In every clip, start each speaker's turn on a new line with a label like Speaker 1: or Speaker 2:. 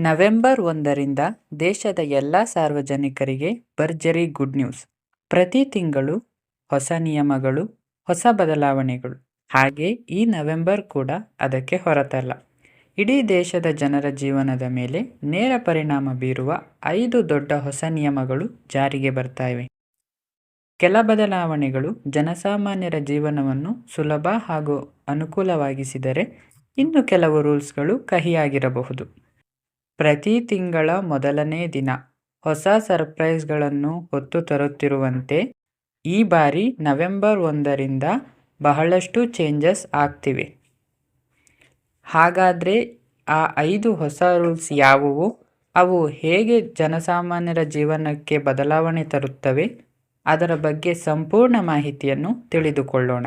Speaker 1: November ಒಂದರಿಂದ ದೇಶದ ಎಲ್ಲ ಸಾರ್ವಜನಿಕರಿಗೆ ಭರ್ಜರಿ ಗುಡ್ ನ್ಯೂಸ್. ಪ್ರತಿ ತಿಂಗಳು ಹೊಸ ನಿಯಮಗಳು, ಹೊಸ ಬದಲಾವಣೆಗಳು. ಹಾಗೆ ಈ ನವೆಂಬರ್ ಕೂಡ ಅದಕ್ಕೆ ಹೊರತಲ್ಲ. ಇಡೀ ದೇಶದ ಜನರ ಜೀವನದ ಮೇಲೆ ನೇರ ಪರಿಣಾಮ ಬೀರುವ ಐದು ದೊಡ್ಡ ಹೊಸ ನಿಯಮಗಳು ಜಾರಿಗೆ ಬರ್ತಾ ಇವೆ. ಕೆಲ ಬದಲಾವಣೆಗಳು ಜನಸಾಮಾನ್ಯರ ಜೀವನವನ್ನು ಸುಲಭ ಹಾಗೂ ಅನುಕೂಲವಾಗಿಸಿದರೆ ಇನ್ನು ಕೆಲವು ರೂಲ್ಸ್ಗಳು ಕಹಿಯಾಗಿರಬಹುದು. ಪ್ರತಿ ತಿಂಗಳ ಮೊದಲನೇ ದಿನ ಹೊಸ ಸರ್ಪ್ರೈಸ್ಗಳನ್ನು ಹೊತ್ತು ತರುತ್ತಿರುವಂತೆ ಈ ಬಾರಿ ನವೆಂಬರ್ ಒಂದರಿಂದ ಬಹಳಷ್ಟು ಚೇಂಜಸ್ ಆಗ್ತಿವೆ. ಹಾಗಾದರೆ ಆ ಐದು ಹೊಸ ರೂಲ್ಸ್ ಯಾವುವು? ಅವು ಹೇಗೆ ಜನಸಾಮಾನ್ಯರ ಜೀವನಕ್ಕೆ ಬದಲಾವಣೆ ತರುತ್ತವೆ? ಅದರ ಬಗ್ಗೆ ಸಂಪೂರ್ಣ ಮಾಹಿತಿಯನ್ನು ತಿಳಿದುಕೊಳ್ಳೋಣ.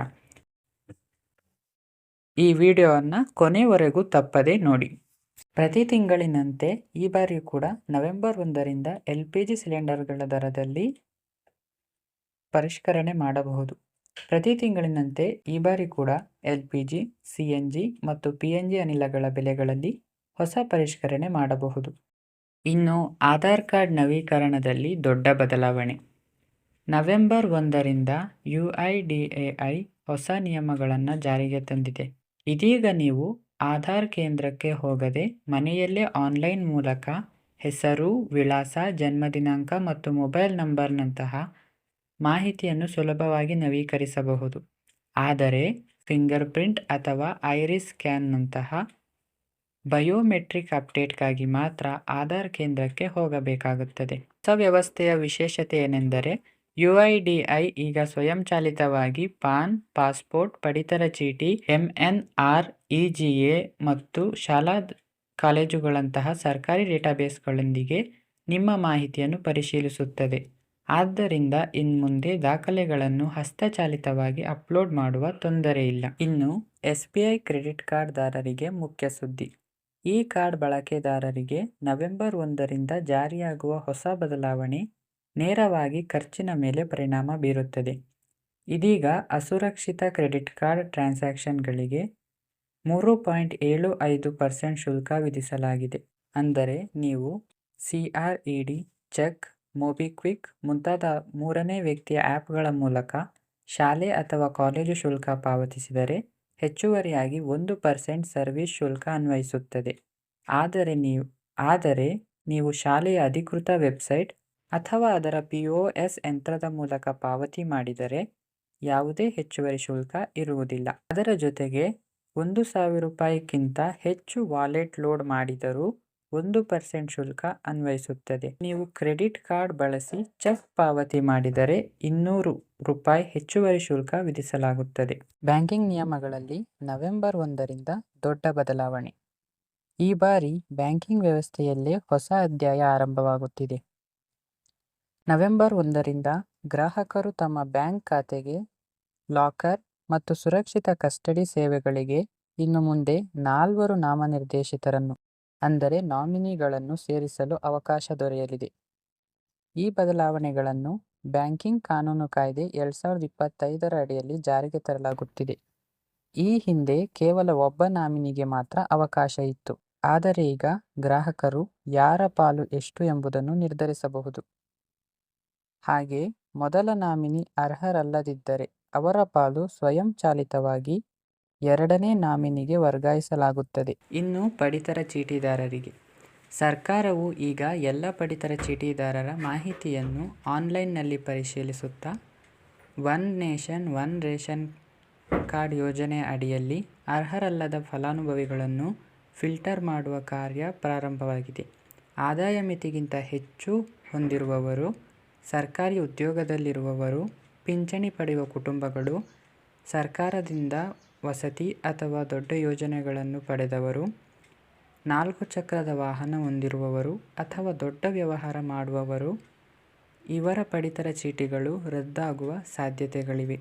Speaker 1: ಈ ವಿಡಿಯೋವನ್ನು ಕೊನೆವರೆಗೂ ತಪ್ಪದೆ ನೋಡಿ. ಪ್ರತಿ ತಿಂಗಳಿನಂತೆ ಈ ಬಾರಿಯೂ ಕೂಡ ನವೆಂಬರ್ ಒಂದರಿಂದ ಎಲ್ ಪಿ ಜಿ ಸಿಲಿಂಡರ್ಗಳ ದರದಲ್ಲಿ ಪರಿಷ್ಕರಣೆ ಮಾಡಬಹುದು. ಪ್ರತಿ ತಿಂಗಳಿನಂತೆ ಈ ಬಾರಿ ಕೂಡ L P G C N G ಮತ್ತು ಪಿ ಎನ್ ಜಿ ಅನಿಲಗಳ ಬೆಲೆಗಳಲ್ಲಿ ಹೊಸ ಪರಿಷ್ಕರಣೆ ಮಾಡಬಹುದು. ಇನ್ನು ಆಧಾರ್ ಕಾರ್ಡ್ ನವೀಕರಣದಲ್ಲಿ ದೊಡ್ಡ ಬದಲಾವಣೆ. ನವೆಂಬರ್ ಒಂದರಿಂದ U I D A I ಹೊಸ ನಿಯಮಗಳನ್ನು ಜಾರಿಗೆ ತಂದಿದೆ. ಇದೀಗ ನೀವು ಆಧಾರ್ ಕೇಂದ್ರಕ್ಕೆ ಹೋಗದೆ ಮನೆಯಲ್ಲೇ ಆನ್ಲೈನ್ ಮೂಲಕ ಹೆಸರು, ವಿಳಾಸ ಜನ್ಮ ದಿನಾಂಕ ಮತ್ತು ಮೊಬೈಲ್ ನಂಬರ್ನಂತಹ ಮಾಹಿತಿಯನ್ನು ಸುಲಭವಾಗಿ ನವೀಕರಿಸಬಹುದು. ಆದರೆ ಫಿಂಗರ್ ಪ್ರಿಂಟ್ ಅಥವಾ ಐರಿಸ್ ಸ್ಕ್ಯಾನ್ನಂತಹ ಬಯೋಮೆಟ್ರಿಕ್ ಅಪ್ಡೇಟ್ಗಾಗಿ ಮಾತ್ರ ಆಧಾರ್ ಕೇಂದ್ರಕ್ಕೆ ಹೋಗಬೇಕಾಗುತ್ತದೆ. ಹೊಸ ವ್ಯವಸ್ಥೆಯ ವಿಶೇಷತೆ ಏನೆಂದರೆ ಯು ಐ ಡಿ ಐ ಈಗ ಸ್ವಯಂಚಾಲಿತವಾಗಿ ಪಾನ್, ಪಾಸ್ಪೋರ್ಟ್, ಪಡಿತರ ಚೀಟಿ, M N R E G A ಮತ್ತು ಶಾಲಾ ಕಾಲೇಜುಗಳಂತಹ ಸರ್ಕಾರಿ ಡೇಟಾಬೇಸ್ಗಳೊಂದಿಗೆ ನಿಮ್ಮ ಮಾಹಿತಿಯನ್ನು ಪರಿಶೀಲಿಸುತ್ತದೆ. ಆದ್ದರಿಂದ ಇನ್ಮುಂದೆ ದಾಖಲೆಗಳನ್ನು ಹಸ್ತಚಾಲಿತವಾಗಿ ಅಪ್ಲೋಡ್ ಮಾಡುವ ತೊಂದರೆ ಇಲ್ಲ. ಇನ್ನು ಎಸ್ ಬಿ ಐ ಕ್ರೆಡಿಟ್ ಕಾರ್ಡ್ದಾರರಿಗೆ ಮುಖ್ಯ ಸುದ್ದಿ. ಈ ಕಾರ್ಡ್ ಬಳಕೆದಾರರಿಗೆ ನವೆಂಬರ್ ಒಂದರಿಂದ ಜಾರಿಯಾಗುವ ಹೊಸ ಬದಲಾವಣೆ ನೇರವಾಗಿ ಖರ್ಚಿನ ಮೇಲೆ ಪರಿಣಾಮ ಬೀರುತ್ತದೆ. ಇದೀಗ ಅಸುರಕ್ಷಿತ ಕ್ರೆಡಿಟ್ ಕಾರ್ಡ್ ಟ್ರಾನ್ಸಾಕ್ಷನ್ಗಳಿಗೆ ಮೂರು ಪಾಯಿಂಟ್ ಏಳು ಐದು ಪರ್ಸೆಂಟ್ ಶುಲ್ಕ ವಿಧಿಸಲಾಗಿದೆ. ಅಂದರೆ ನೀವು C R E D, Cheq, MobiKwik ಮುಂತಾದ ಮೂರನೇ ವ್ಯಕ್ತಿಯ ಆ್ಯಪ್ಗಳ ಮೂಲಕ ಶಾಲೆ ಅಥವಾ ಕಾಲೇಜು ಶುಲ್ಕ ಪಾವತಿಸಿದರೆ ಹೆಚ್ಚುವರಿಯಾಗಿ ಒಂದು ಪರ್ಸೆಂಟ್ ಸರ್ವಿಸ್ ಶುಲ್ಕ ಅನ್ವಯಿಸುತ್ತದೆ. ಆದರೆ ನೀವು ಆದರೆ ನೀವು ಶಾಲೆಯ ಅಧಿಕೃತ ವೆಬ್ಸೈಟ್ ಅಥವಾ ಅದರ ಪಿ ಒ ಎಸ್ ಯಂತ್ರದ ಮೂಲಕ ಪಾವತಿ ಮಾಡಿದರೆ ಯಾವುದೇ ಹೆಚ್ಚುವರಿ ಶುಲ್ಕ ಇರುವುದಿಲ್ಲ. ಅದರ ಜೊತೆಗೆ ಒಂದು ಸಾವಿರ ರೂಪಾಯಿಗಿಂತ ಹೆಚ್ಚು ವಾಲೆಟ್ ಲೋಡ್ ಮಾಡಿದರೂ ಒಂದು ಪರ್ಸೆಂಟ್ ಶುಲ್ಕ ಅನ್ವಯಿಸುತ್ತದೆ. ನೀವು ಕ್ರೆಡಿಟ್ ಕಾರ್ಡ್ ಬಳಸಿ ಚೆಕ್ ಪಾವತಿ ಮಾಡಿದರೆ ಇನ್ನೂರು ರೂಪಾಯಿ ಹೆಚ್ಚುವರಿ ಶುಲ್ಕ ವಿಧಿಸಲಾಗುತ್ತದೆ. ಬ್ಯಾಂಕಿಂಗ್ ನಿಯಮಗಳಲ್ಲಿ ನವೆಂಬರ್ ಒಂದರಿಂದ ದೊಡ್ಡ ಬದಲಾವಣೆ. ಈ ಬಾರಿ ಬ್ಯಾಂಕಿಂಗ್ ವ್ಯವಸ್ಥೆಯಲ್ಲೇ ಹೊಸ ಅಧ್ಯಾಯ ಆರಂಭವಾಗುತ್ತಿದೆ. ನವೆಂಬರ್ ಒಂದರಿಂದ ಗ್ರಾಹಕರು ತಮ್ಮ ಬ್ಯಾಂಕ್ ಖಾತೆಗೆ ಲಾಕರ್ ಮತ್ತು ಸುರಕ್ಷಿತ ಕಸ್ಟಡಿ ಸೇವೆಗಳಿಗೆ ಇನ್ನು ಮುಂದೆ ನಾಲ್ವರು ನಾಮನಿರ್ದೇಶಿತರನ್ನು, ಅಂದರೆ ನಾಮಿನಿಗಳನ್ನು ಸೇರಿಸಲು ಅವಕಾಶ ದೊರೆಯಲಿದೆ. ಈ ಬದಲಾವಣೆಗಳನ್ನು ಬ್ಯಾಂಕಿಂಗ್ ಕಾನೂನು ಕಾಯ್ದೆ ಎರಡು ಸಾವಿರದ ಇಪ್ಪತ್ತೈದರ ಅಡಿಯಲ್ಲಿ ಜಾರಿಗೆ ತರಲಾಗುತ್ತಿದೆ. ಈ ಹಿಂದೆ ಕೇವಲ ಒಬ್ಬ ನಾಮಿನಿಗೆ ಮಾತ್ರ ಅವಕಾಶ ಇತ್ತು. ಆದರೆ ಈಗ ಗ್ರಾಹಕರು ಯಾರ ಪಾಲು ಎಷ್ಟು ಎಂಬುದನ್ನು ನಿರ್ಧರಿಸಬಹುದು. ಹಾಗೆ ಮೊದಲ ನಾಮಿನಿ ಅರ್ಹರಲ್ಲದಿದ್ದರೆ ಅವರ ಪಾಲು ಸ್ವಯಂಚಾಲಿತವಾಗಿ ಎರಡನೇ ನಾಮಿನಿಗೆ ವರ್ಗಾಯಿಸಲಾಗುತ್ತದೆ. ಇನ್ನು ಪಡಿತರ ಚೀಟಿದಾರರಿಗೆ. ಸರ್ಕಾರವು ಈಗ ಎಲ್ಲ ಪಡಿತರ ಚೀಟಿದಾರರ ಮಾಹಿತಿಯನ್ನು ಆನ್ಲೈನ್ನಲ್ಲಿ ಪರಿಶೀಲಿಸುತ್ತಾ, one nation, one ration card ಯೋಜನೆ ಅಡಿಯಲ್ಲಿ ಅರ್ಹರಲ್ಲದ ಫಲಾನುಭವಿಗಳನ್ನು ಫಿಲ್ಟರ್ ಮಾಡುವ ಕಾರ್ಯ ಪ್ರಾರಂಭವಾಗಿದೆ. ಆದಾಯ ಮಿತಿಗಿಂತ ಹೆಚ್ಚು ಹೊಂದಿರುವವರು ಸರ್ಕಾರಿ ಉದ್ಯೋಗದಲ್ಲಿರುವವರು, ಪಿಂಚಣಿ ಪಡೆಯುವ ಕುಟುಂಬಗಳು, ಸರ್ಕಾರದಿಂದ ವಸತಿ ಅಥವಾ ದೊಡ್ಡ ಯೋಜನೆಗಳನ್ನು ಪಡೆದವರು, ನಾಲ್ಕು ಚಕ್ರದ ವಾಹನ ಹೊಂದಿರುವವರು ಅಥವಾ ದೊಡ್ಡ ವ್ಯವಹಾರ ಮಾಡುವವರು, ಇವರ ಪಡಿತರ ಚೀಟಿಗಳು ರದ್ದಾಗುವ ಸಾಧ್ಯತೆಗಳಿವೆ.